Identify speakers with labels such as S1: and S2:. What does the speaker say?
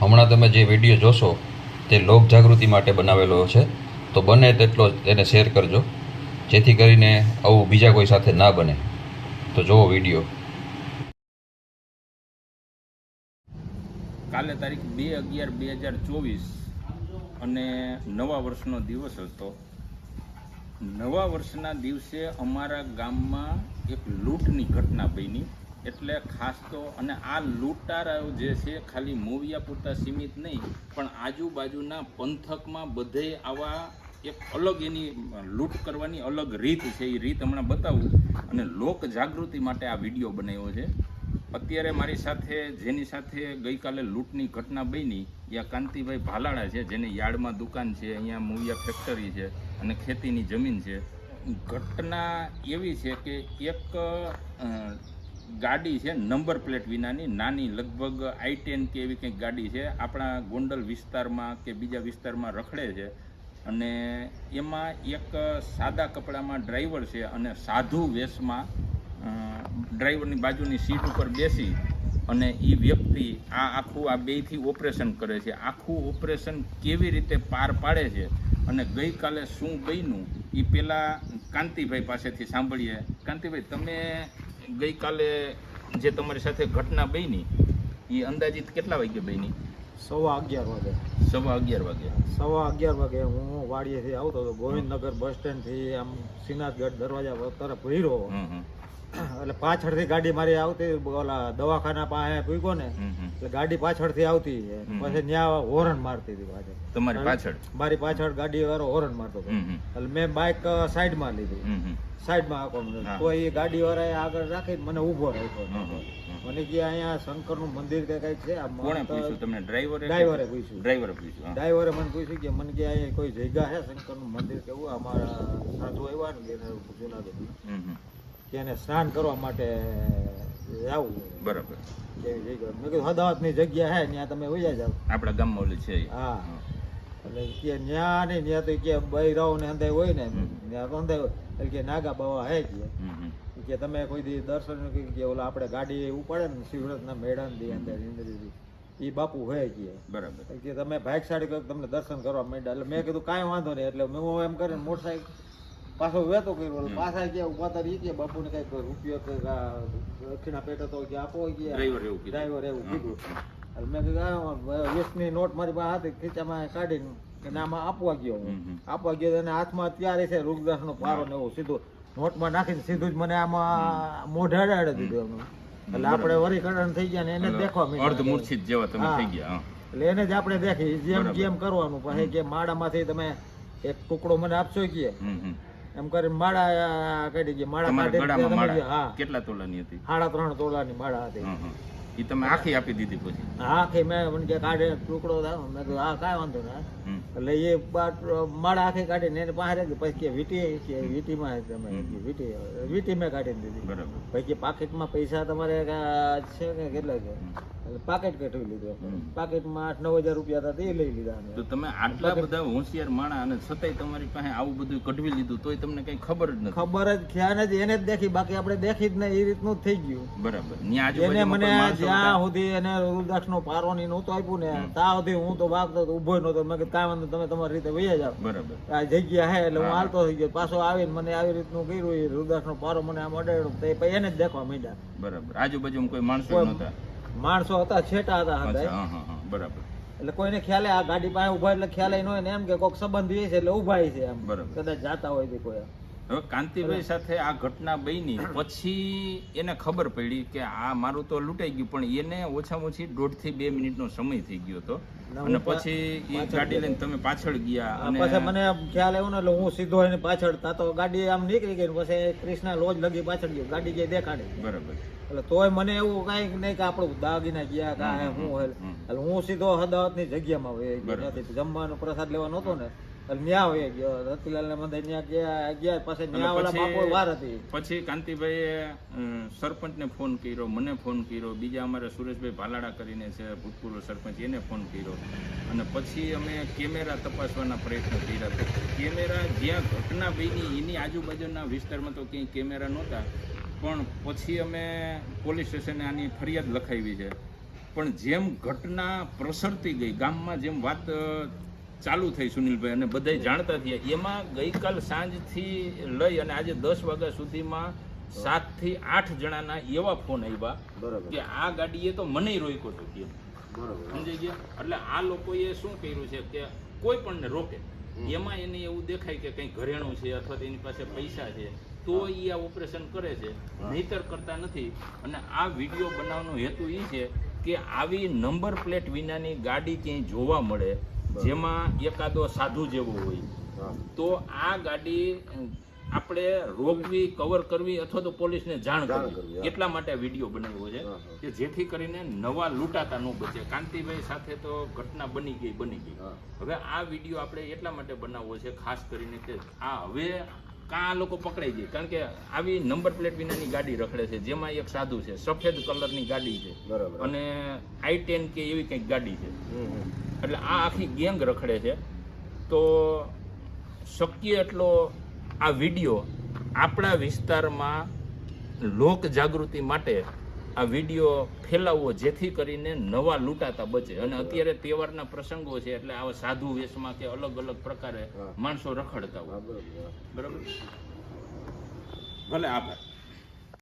S1: હમણાં તમે જે વીડિયો જોશો, તે લોક જાગૃતિ માટે બનાવેલો છે. તો બને તેટલો તેને શેર કરજો, જેથી કરીને આવું બીજા કોઈ સાથે ના બને. તો જુઓ વીડિયો.
S2: કાલે તારીખ બે અગિયાર બે હજાર ચોવીસ, અને નવા વર્ષનો દિવસ હતો. નવા વર્ષના દિવસે અમારા ગામમાં એક લૂંટની ઘટના બની. એટલે ખાસ તો, અને આ લૂંટારાઓ જે છે, ખાલી મોવિયા પૂરતા સીમિત નહીં, પણ આજુબાજુના પંથકમાં બધે આવા એક અલગ એની લૂંટ કરવાની અલગ રીત છે, એ રીત હમણાં બતાવું. અને લોક જાગૃતિ માટે આ વીડિયો બનાવ્યો છે. અત્યારે મારી સાથે, જેની સાથે ગઈકાલે લૂંટની ઘટના બની, એ કાંતિભાઈ ભાલાળા છે, જેની યાર્ડમાં દુકાન છે, અહીંયા મૂવિયા ફેક્ટરી છે, અને ખેતીની જમીન છે. ઘટના એવી છે કે એક ગાડી છે, નંબર પ્લેટ વિનાની, નાની, લગભગ આઈ ટેન કે એવી કંઈક ગાડી છે. આપણા ગોંડલ વિસ્તારમાં કે બીજા વિસ્તારમાં રખડે છે અને એમાં એક સાદા કપડામાં ડ્રાઈવર છે અને સાધુ વેશમાં ડ્રાઈવરની બાજુની સીટ ઉપર બેસી અને એ વ્યક્તિ આ આખું આ બેયથી ઓપરેશન કરે છે. આખું ઓપરેશન કેવી રીતે પાર પાડે છે અને ગઈકાલે શું બન્યું એ પહેલાં કાંતિભાઈ પાસેથી સાંભળીએ. કાંતિભાઈ, તમે ગઈકાલે જે તમારી સાથે ઘટના બની એ અંદાજિત કેટલા વાગે બની?
S3: સવા અગિયાર વાગે.
S2: સવા અગિયાર વાગે.
S3: સવા અગિયાર વાગે હું વાડીએથી આવતો હતો ગોવિંદનગર બસ સ્ટેન્ડથી આમ શ્રીનાથગઢ દરવાજા તરફ
S2: હમ.
S3: એટલે પાછળથી ગાડી મારી આવતી ઓલા દવાખાના પાસે પૂગ્યો ને એટલે ગાડી પાછળથી આવતી પછી ન્યા હોરન મારતી હતી પાછળ.
S2: તમારી પાછળ?
S3: મારી પાછળ ગાડી વાળો હોરન મારતો હતો. એટલે મેં બાઇક સાઈડમાં લીધી. સાઈડમાં આખો
S2: હા.
S3: તો એ ગાડી વાળાએ આગળ રાખી મને ઊભો રાખ્યો. મને કે અહીંયા શંકરનું મંદિર કે કંઈક છે
S2: કોણે પૂછ્યું તમને? ડ્રાઈવરે
S3: ડ્રાઈવરે પૂછ્યું.
S2: ડ્રાઈવરે પૂછ્યું
S3: ડ્રાઈવરે મને પૂછ્યું કે મને કે અહીંયા કોઈ જગ્યા છે શંકરનું મંદિર કેવું અમારા સાધુ આવ્યા ને જુનાગઢ કે એને સ્નાન કરવા માટે જવું
S2: બરાબર.
S3: જગ્યા મેં કીધું હદાવતની જગ્યા હે ત્યાં તમે વયા જાવ
S2: આપણા ગામમાં ઓલી છે.
S3: હા. એટલે કે ન્યા નહીં ત્યાં તો કે બૈરાઓ ને અંધાય હોય ને. ત્યાં તો અંધાય એટલે કે નાગા બાવા હે કે તમે કોઈ દી દર્શન કે- ઓલા આપણે ગાડી ઉપાડે ને શિવરથના મેળા ને દી અંદર ઇન્દ્રજી એ બાપુ હોય કે
S2: બરાબર.
S3: કે તમે ભાગશાળી સાડી તમને દર્શન કરવા માંડ્યા. એટલે મેં કીધું કાંઈ વાંધો નહીં. એટલે હું એમ કરીને મોટરસાઇકલ પાછો વેતો કર્યો પાછા ગયા ઊભા તારી કે બાપુને કંઈક રૂપિયો કે દક્ષિણા પેટે તો કે આપો કે
S2: ડ્રાઈવર એવું કીધું.
S3: ડ્રાઈવર એવું કીધું. મેં કીધું વીસની નોટ મારી પાસે હતી ખીચામાં કાઢીને કે ના આપવા ગયો હું. આપવા ગયો અને હાથમાં ત્યારે છે રૂગદાસનો પારો ને એવું સીધું નોટમાં નાખીને સીધું જ મને આમાં મોઢે અડાડી દીધું એટલે આપણે વરી કરણ થઈ ગયા ને એને દેખવા માંડ્યા.
S2: અર્ધ મૂર્છિત જેવા તમે થઈ ગયા
S3: એટલે એને જ આપણે દેખી જેમ. જેમ કરવાનું પછી કે માળામાંથી તમે એક ટુકડો મને આપશો કે? એમ કરીને માળા કાઢી ગઈ માળા કાઢી હા.
S2: કેટલા તોલાની હતી?
S3: સાડા ત્રણ તોલાની માળા હતી.
S2: હમ તમે આખી આપી દીધી પછી?
S3: આખી મેં મને કે કાઢે ટુકડો થાય. મેં કીધું આ કાંઈ વાંધો ના. એટલે એ માળા આખી કાઢીને એને પાસે રાખી. પછી કે વીટી કે વીટીમાં તમે. વીટી વીટી મેં કાઢી દીધી.
S2: બરાબર.
S3: પછી પાકીટમાં પૈસા તમારે છે કે કેટલા છે. એટલે પાકીટ લીધો લીધું
S2: હમ.
S3: આઠ નવ હજાર રૂપિયા હતા તે લઈ લીધા
S2: તો તમે આટલા બધા હોશિયાર માણા અને છતાંય તમારી પાસે આવું બધું કઢવી લીધું તોય તમને કઈ ખબર જ નથી.
S3: ખબર જ ખ્યાલ જ એને જ દેખી બાકી આપણે દેખી જ નહીં એ રીતનું થઈ ગયું.
S2: બરાબર.
S3: એને મને જ્યાં સુધી એને રુદ્રાક્ષ નો પારો ની નહોતો આપ્યું ને ત્યાં સુધી હું તો વાગતો ઊભો નહોતો. મેં કીધું કાંઈ વાંધો તમે તમારી રીતે વૈયા જાઓ
S2: બરાબર.
S3: આ જગ્યા હે એટલે હું. હાલતો થઈ ગયો. પાછો આવીને મને આવી રીતનું કર્યું એ રુદ્રાક્ષ નો પારો મને આમ અડાડ્યો. તો એને જ દેખવા માંડ્યા.
S2: બરાબર. આજુબાજુ કોઈ માણસો નહોતા?
S3: માણસો હતા છેટા હતા
S2: હા બરાબર.
S3: એટલે કોઈને ખ્યાલે આ ગાડી પાસે ઊભા એટલે ખ્યાલ ન હોય ને એમ કે કોઈક સંબંધી છે એટલે ઊભા છે એમ.
S2: બરાબર.
S3: કદાચ જાતા હોય કોઈ.
S2: હવે કાંતિભાઈ સાથે આ ઘટના બની પછી એને ખબર પડી કે આ મારું તો લૂંટાઈ ગયું પણ એને ઓછામાં ઓછી દોઢથી બે મિનિટનો સમય થઈ ગયો હતો. અને પછી એ ગાડી લઈને તમે પાછળ ગયા અને
S3: પછી મને ખ્યાલ આવ્યો ને એટલે હું સીધો એની પાછળ તા તો ગાડી આમ નીકળી ગઈ ને પછી ક્રિષ્ના લોજ લગી પાછળ ગયો ગાડી ગઈ દેખાડી.
S2: બરાબર.
S3: એટલે તોય મને એવું કાંઈક નહીં કે આપણું દાગીના ગયા કાંઈ હું. એટલે હું સીધો જગ્યામાં ગયો
S2: બરાબર.
S3: ત્યાંથી જમવાનો પ્રસાદ લેવાનો હતો ને ન્યા હોય ગયો. રતિલાલ ને મંદિર ન્યા ગયા ગયા
S2: પાસે
S3: ન્યા
S2: પછી-
S3: વાર હતી.
S2: પછી કાંતિભાઈએ સરપંચને ફોન કર્યો મને ફોન કર્યો. બીજા અમારે સુરેશભાઈ ભાલાડા કરીને છે ભૂતપૂર્વ સરપંચ એને ફોન કર્યો. અને પછી અમે કેમેરા તપાસવાના પ્રયત્ન કર્યા હતા કેમેરા જ્યાં ઘટના બની એની આજુબાજુના વિસ્તારમાં તો ક્યાંય કેમેરા નહોતા. પણ પછી અમે પોલીસ સ્ટેશને આની ફરિયાદ લખાવી છે. પણ જેમ ઘટના પ્રસરતી ગઈ ગામમાં જેમ વાત ચાલુ થઈ સુનિલભાઈ અને બધા જાણતા થયા. એમાં ગઈકાલ સાંજથી લઈ અને આજે દસ વાગ્યા સુધીમાં સાતથી આઠ જણાના એવા ફોન આવ્યા કે આ ગાડીએ તો મને રોક્યો હતો કે સમજાઈ ગયા? એટલે આ લોકોએ શું કર્યું છે કે કોઈ પણ રોકે. એમાં એને એવું દેખાય કે કંઈ ઘરેણું છે અથવા તો એની પાસે પૈસા છે તો એ આ ઓપરેશન કરે છે. નહીતર કરતા નથી. અને આ વીડિયો બનાવવાનો હેતુ એ છે કે આવી નંબર પ્લેટ વિનાની ગાડી ક્યાંય જોવા મળે જેમાં એકાદો સાધુ જેવો હોય. તો આ ગાડી આપણે રોકવી કવર કરવી અથવા તો પોલીસને જાણ કરવી. એટલા માટે આ વીડિયો બનાવ્યો છે. કે જેથી કરીને નવા લૂંટાતા ન બચે. કાંતિભાઈ સાથે તો ઘટના બની ગઈ બની ગઈ. હવે આ વીડિયો આપણે એટલા માટે બનાવવો છે ખાસ કરીને કે આ હવે કાં આ લોકો પકડાઈ જાય. કારણ કે આવી નંબર પ્લેટ વિનાની ગાડી રખડે છે જેમાં એક સાધુ છે સફેદ કલરની ગાડી છે.
S3: બરાબર.
S2: અને આઈ ટેન કે એવી કંઈક ગાડી છે. એટલે આ આખી ગેંગ રખડે છે. તો શક્ય એટલો આ વીડિયો આપણા વિસ્તારમાં લોક જાગૃતિ માટે આ વીડિયો ફેલાવવો જેથી કરીને નવા લૂંટાતા બચે. અને અત્યારે તહેવારના પ્રસંગો છે એટલે આવા સાધુ વેશમાં કે અલગ અલગ પ્રકારે માણસો રખડતા હોય. બરાબર? ભલે આભાર.